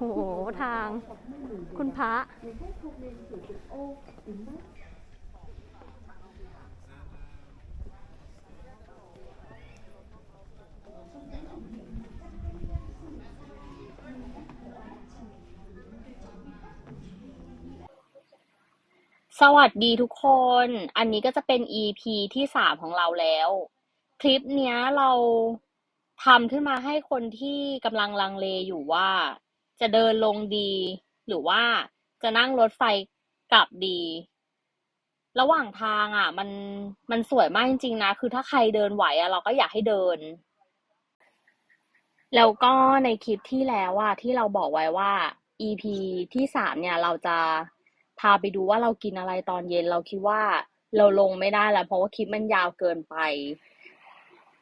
โหทาง คุณพระสวัสดีทุกคน อันนี้ก็จะเป็น EP ที่สามของเราแล้ว คลิปเนี้ยเราทำขึ้นมาให้คนที่กำลังลังเลอยู่ว่า จะเดินลงดี หรือว่าจะนั่งรถไฟกลับดี ระหว่างทางอะ มันมันสวยมากจริงๆนะ คือถ้าใครเดินไหวอะเราก็อยากให้เดิน แล้วก็ในคลิปที่แล้วอะที่เราบอกไว้ว่า EP ที่สามเนี่ยเราจะพาไปดูว่าเรากินอะไรตอนเย็นเราคิดว่าเราลงไม่ได้แล้ว เพราะว่าคลิปมันยาวเกินไป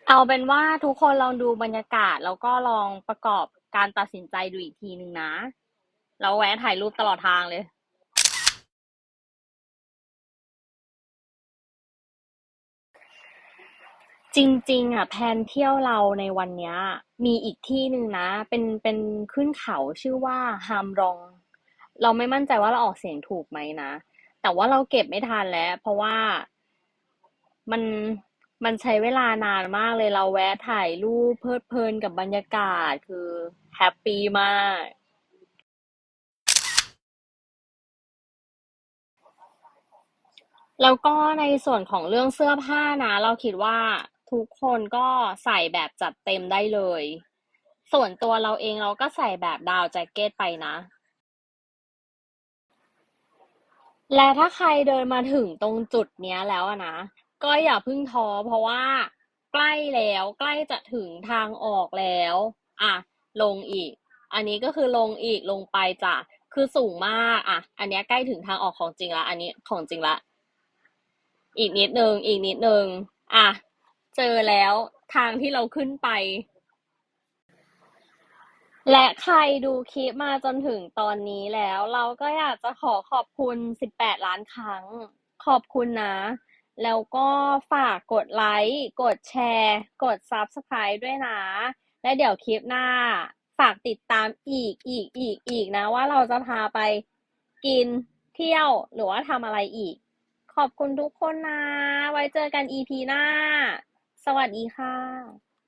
เอาเป็นว่าทุกคนลองดูบรรยากาศแล้วก็ลองประกอบ การตัดสินใจดูอีกทีหนึ่งนะแล้วแวะถ่ายรูปตลอดทางเลยจริงๆอะแผนเที่ยวเราในวันเนี้ยมีอีกที่หนึ่งนะ เป็นเป็นขึ้นเขาชื่อว่าฮามรอง เราไม่มั่นใจว่าเราออกเสียงถูกไหมนะ แต่ว่าเราเก็บไม่ทันแล้ว เพราะว่ามัน มันใช้เวลานานมากเลย เราแวะถ่ายรูปเพลิดเพลินกับบรรยากาศ คือแฮปปี้มาก แล้วก็ในส่วนของเรื่องเสื้อผ้านะ เราคิดว่าทุกคนก็ใส่แบบจัดเต็มได้เลย ส่วนตัวเราเองเราก็ใส่แบบดาวแจ็คเก็ตไปนะ และถ้าใครเดินมาถึงตรงจุดเนี้ยแล้วอะนะ ก็อย่าเพิ่งท้อเพราะว่าใกล้แล้วใกล้จะถึงทางออกแล้ว อะ ลงอีก อันนี้ก็คือลงอีกลงไปจ้ะคือสูงมากอะ อันนี้ใกล้ถึงทางออกของจริงละ อันนี้ของจริงละ อีกนิดนึงอีกนิดนึงอะ เจอแล้วทางที่เราขึ้นไป และใครดูคลิปมาจนถึงตอนนี้แล้ว เราก็อยากจะขอขอบคุณ 18 ล้านครั้ง ขอบคุณนะ แล้วก็ฝากกดไลค์ กดแชร์ กด Subscribe ด้วยนะ และเดี๋ยวคลิปหน้า ฝากติดตามอีกอีกอีกอีกนะ ว่าเราจะพาไปกินเที่ยวหรือว่าทำอะไรอีก ขอบคุณทุกคนนะ ไว้เจอกัน EP หน้า สวัสดีค่ะ